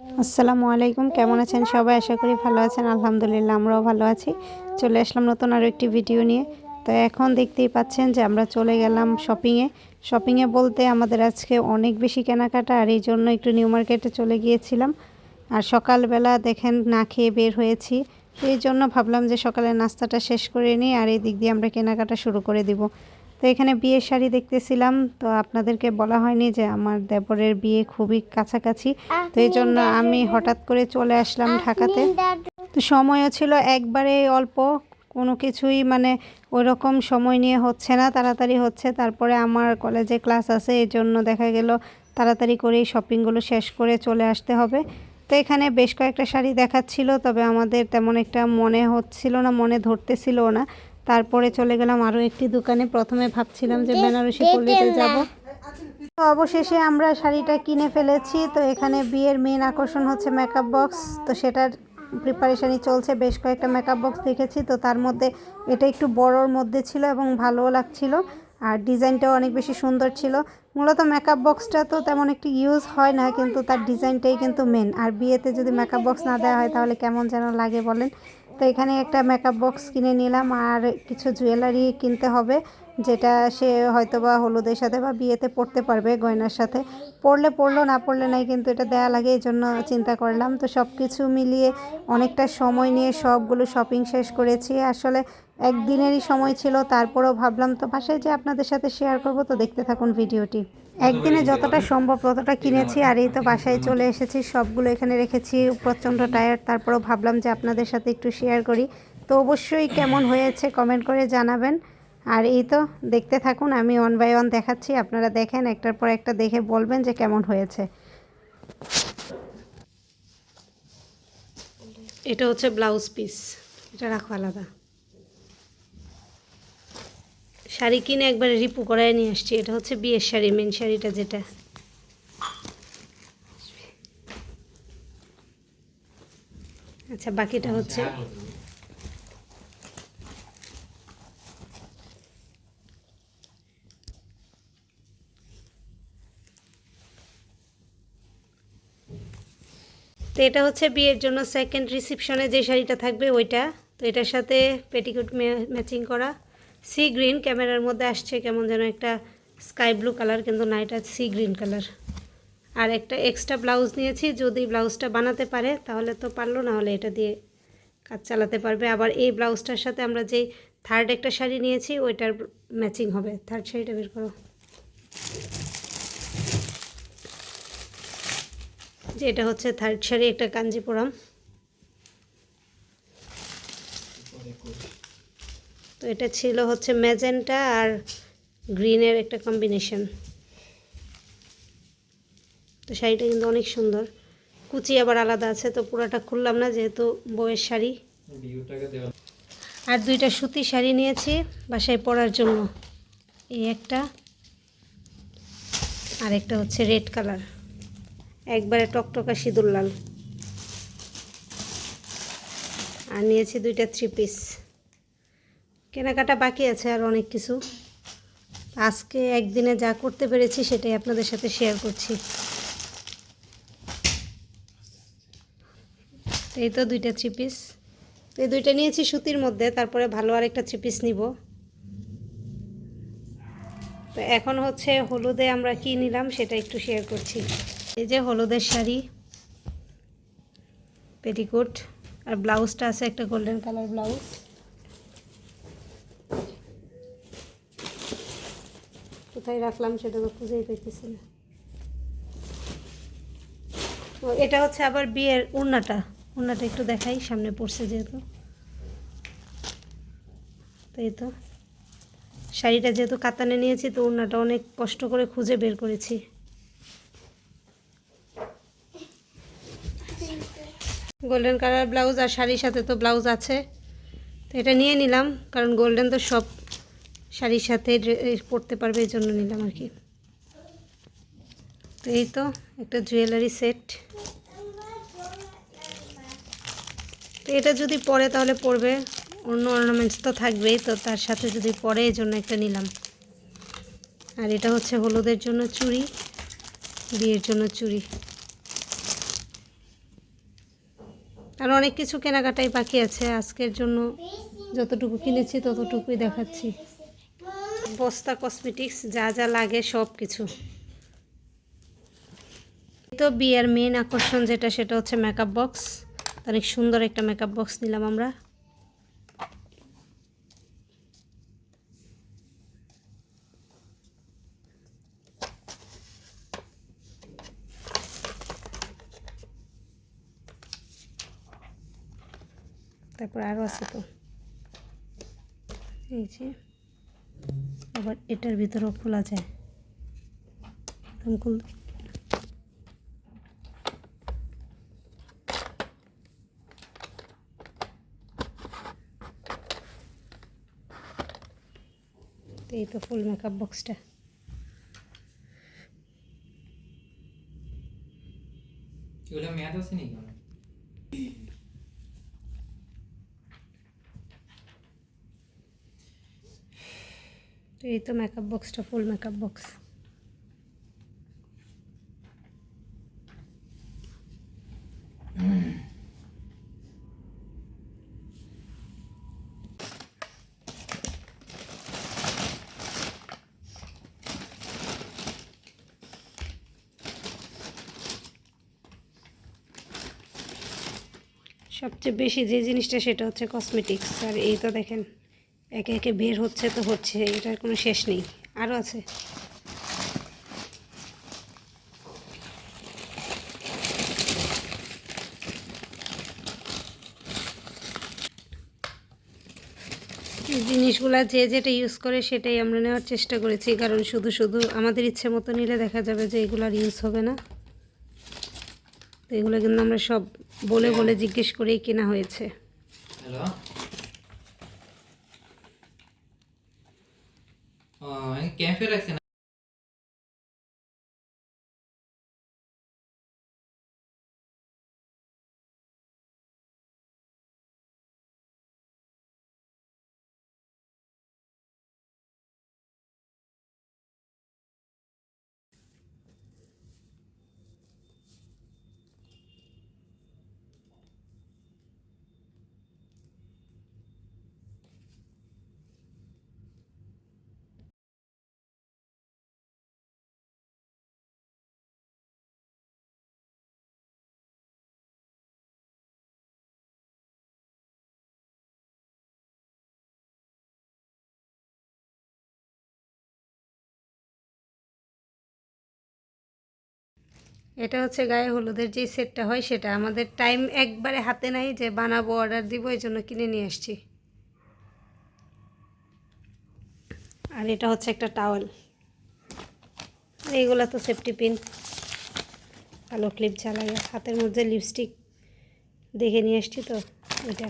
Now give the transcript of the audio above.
আসসালামু আলাইকুম, কেমন আছেন সবাই? আশা করি ভালো আছেন, আলহামদুলিল্লাহ আমরাও ভালো আছি। চলে আসলাম নতুন আরও একটি ভিডিও নিয়ে। তো এখন দেখতেই পাচ্ছেন যে আমরা চলে গেলাম শপিংয়ে শপিংয়ে বলতে আমাদের আজকে অনেক বেশি কেনাকাটা, আর এই জন্য একটু নিউ মার্কেটে চলে গিয়েছিলাম। আর সকালবেলা দেখেন না খেয়ে বের হয়েছি। এই জন্য ভাবলাম যে সকালে নাস্তাটা শেষ করে নিই, আর এই দিক দিয়ে আমরা কেনাকাটা শুরু করে দিব। তো এখানে বিয়ের শাড়ি দেখতেছিলাম তো আপনাদেরকে বলা হয়নি যে আমার দেবরের বিয়ে খুবই কাছাকাছি। তো এই জন্য আমি হঠাৎ করে চলে আসলাম ঢাকাতে। তো সময়ও ছিল একবারে অল্প কোনো কিছুই মানে ওই রকম সময় নিয়ে হচ্ছে না তাড়াতাড়ি হচ্ছে। তারপরে আমার কলেজে ক্লাস আছে এই জন্য দেখা গেল তাড়াতাড়ি করেই শপিংগুলো শেষ করে চলে আসতে হবে। তো এখানে বেশ কয়েকটা শাড়ি দেখাচ্ছিল তবে আমাদের তেমন একটা মনে হচ্ছিল না মনে ধরতেছিল না। তারপরে চলে গেলাম আরও একটি দোকানে। প্রথমে ভাবছিলাম যে বেনারসি পল্লীতে যাব। তো অবশেষে আমরা শাড়িটা কিনে ফেলেছি। তো এখানে বিয়ের মেন আকর্ষণ হচ্ছে মেকআপ বক্স তো সেটার প্রিপারেশানই চলছে। বেশ কয়েকটা মেকআপ বক্স দেখেছি। তো তার মধ্যে এটা একটু বড়োর মধ্যে ছিল এবং ভালোও লাগছিল। আর ডিজাইনটাও অনেক বেশি সুন্দর ছিল। মূলত মেকআপ বক্সটা তো তেমন একটি ইউজ হয় না কিন্তু তার ডিজাইনটাই কিন্তু মেন আর বিয়েতে যদি মেকআপ বক্স না দেওয়া হয় তাহলে কেমন যেন লাগে বলেন। তো এখানে একটা মেকআপ বক্স কিনে নিলাম আর কিছু জুয়েলারি কিনতে হবে, যেটা সে হয়তো বা হলুদের সাথে বা বিয়েতে পড়তে পারবে গয়নার সাথে। পড়লে পড়ল না পড়লে নাই কিন্তু এটা দেয়া লাগে, এই জন্য চিন্তা করলাম। তো সব কিছু মিলিয়ে অনেকটা সময় নিয়ে সবগুলো শপিং শেষ করেছি। আসলে একদিনেরই সময় ছিল, তারপরেও ভাবলাম তো বাসায় যে আপনাদের সাথে শেয়ার করব, তো দেখতে থাকুন ভিডিওটি। একদিনে যতটা সম্ভব ততটা কিনেছি আর এই তো বাসায় চলে এসেছি সবগুলো এখানে রেখেছি প্রচণ্ড টায়ার্ড তারপরেও ভাবলাম যে আপনাদের সাথে একটু শেয়ার করি। তো অবশ্যই কেমন হয়েছে কমেন্ট করে জানাবেন। আর এই তো দেখতে থাকুন আমি ওয়ান বাই ওয়ান দেখাচ্ছি আপনারা দেখেন একটার পর একটা দেখে বলবেন যে কেমন হয়েছে। এটা হচ্ছে ব্লাউজ পিস এটা রাখো আলাদা। শাড়ি কিনে একবারে রিপু করায় নিয়ে আসছি। এটা হচ্ছে বিয়ের শাড়ি মেন শাড়িটা যেটা। আচ্ছা বাকিটা হচ্ছে তো এটা হচ্ছে বিয়ের জন্য সেকেন্ড রিসিপশনে যে শাড়িটা থাকবে ওইটা। তো এটার সাথে পেটিকুট ম্যাচিং করা। সি গ্রিন ক্যামেরার মধ্যে আসছে কেমন যেন একটা স্কাই ব্লু কালার কিন্তু না, এটা সি গ্রিন কালার আর একটা এক্সট্রা ব্লাউজ নিয়েছি, যদি ব্লাউজটা বানাতে পারে, তাহলে তো পারল, না হলে এটা দিয়ে কাজ চালাতে পারবে। আবার এই ব্লাউজটার সাথে আমরা যেই থার্ড একটা শাড়ি নিয়েছি, ওইটার ম্যাচিং হবে। থার্ড শাড়িটা বের করো। যে এটা হচ্ছে থার্ড শাড়ি, একটা কাঞ্জিপুরম। তো এটা ছিল হচ্ছে ম্যাজেন্টা আর গ্রিনের একটা কম্বিনেশন তো শাড়িটা কিন্তু অনেক সুন্দর। কুচি আবার আলাদা আছে, তো পুরোটা খুললাম না যেহেতু বউয়ের শাড়ি। আর দুইটা সুতি শাড়ি নিয়েছি বাসায় পরার জন্য। এই একটা আর একটা হচ্ছে রেড কালার। একবারে টকটকা সিঁদুর লাল। আর নিয়েছি দুইটা থ্রি পিস। কেনাকাটা বাকি আছে আর অনেক কিছু। আজকে একদিনে যা করতে পেরেছি সেটাই আপনাদের সাথে শেয়ার করছি। এই তো দুইটা থ্রি পিস এই দুইটা নিয়েছি সুতির মধ্যে, তারপরে ভালো আরেকটা থ্রি পিস নিব। তো এখন হচ্ছে হলুদে আমরা কি নিলাম সেটা একটু শেয়ার করছি। এই যে হলুদের শাড়ি পেটিকোট আর ব্লাউজটা আছে একটা গোল্ডেন কালার ব্লাউজ কোথায় রাখলাম সেটা খুঁজেই পেতেছি না। এটা হচ্ছে আবার বিয়ের উন্নাটা উন্নাটা একটু দেখাই, সামনে পড়ছে যেহেতু। তো এই তো। শাড়িটা যেহেতু কাতানে নিয়েছি, তো উন্নাটা অনেক কষ্ট করে খুঁজে বের করেছি। গোল্ডেন কালার ব্লাউজ আর শাড়ির সাথে তো ব্লাউজ আছে। তো এটা নিয়ে নিলাম, কারণ গোল্ডেন তো সব শাড়ির সাথে পরতে পারবে, এই জন্য নিলাম আর কি। তো এই তো, একটা জুয়েলারি সেট তো এটা যদি পরে তাহলে পরবে। অন্য অর্নামেন্টস তো থাকবেই, তো তার সাথে যদি পরে, এই জন্য একটা নিলাম। আর এটা হচ্ছে হলুদের জন্য চুড়ি, বিয়ের জন্য চুড়ি। আর অনেক কিছু কেনাকাটাই বাকি আছে। আজকের জন্য যতটুকু কিনেছি, ততটুকুই দেখাচ্ছি। বস্তা কসমেটিক্স যা যা লাগে সব কিছু তো বিয়ের মেন আকর্ষণ যেটা, সেটা হচ্ছে মেকআপ বক্স অনেক সুন্দর একটা মেকআপ বক্স নিলাম আমরা। তারপর আরও আছে তো। এই যে। আবার এটার ভিতরেও খোলা যায়। খুল এই তো ফুল মেকআপ বক্সটা এগুলো মেয়াদ আছে নাকি তো এই তো মেকআপ বক্সটা ফুল মেকআপ বক্স সবচেয়ে বেশি যে জিনিসটা, সেটা হচ্ছে কসমেটিক্স আর এই তো দেখেন একে একে বের হচ্ছে তো হচ্ছে, এটার কোনো শেষ নেই। আরও আছে? জিনিসগুলা যে যেটা ইউজ করে সেটাই আমরা নেওয়ার চেষ্টা করেছি, কারণ শুধু শুধু আমাদের ইচ্ছে মতো নিলে দেখা যাবে যে এগুলো আর ইউজ হবে না। তো এগুলো কিন্তু আমরা সব বলে বলে জিজ্ঞেস করেই কেনা হয়েছে। হ্যালো ও ক্যাম্পে রাখছে না এটা হচ্ছে গায়ে হলুদের যে সেটটা হয় সেটা। আমাদের টাইম একবারে হাতে নাই যে বানাবো অর্ডার দিব, এই জন্য কিনে নিয়ে আসছি। আর এটা হচ্ছে একটা টাওয়েল আর এইগুলো তো সেফটি পিন কালো ক্লিপ জ্বালাই হাতের মধ্যে লিপস্টিক দেখে নিয়ে আসছি তো, এটা।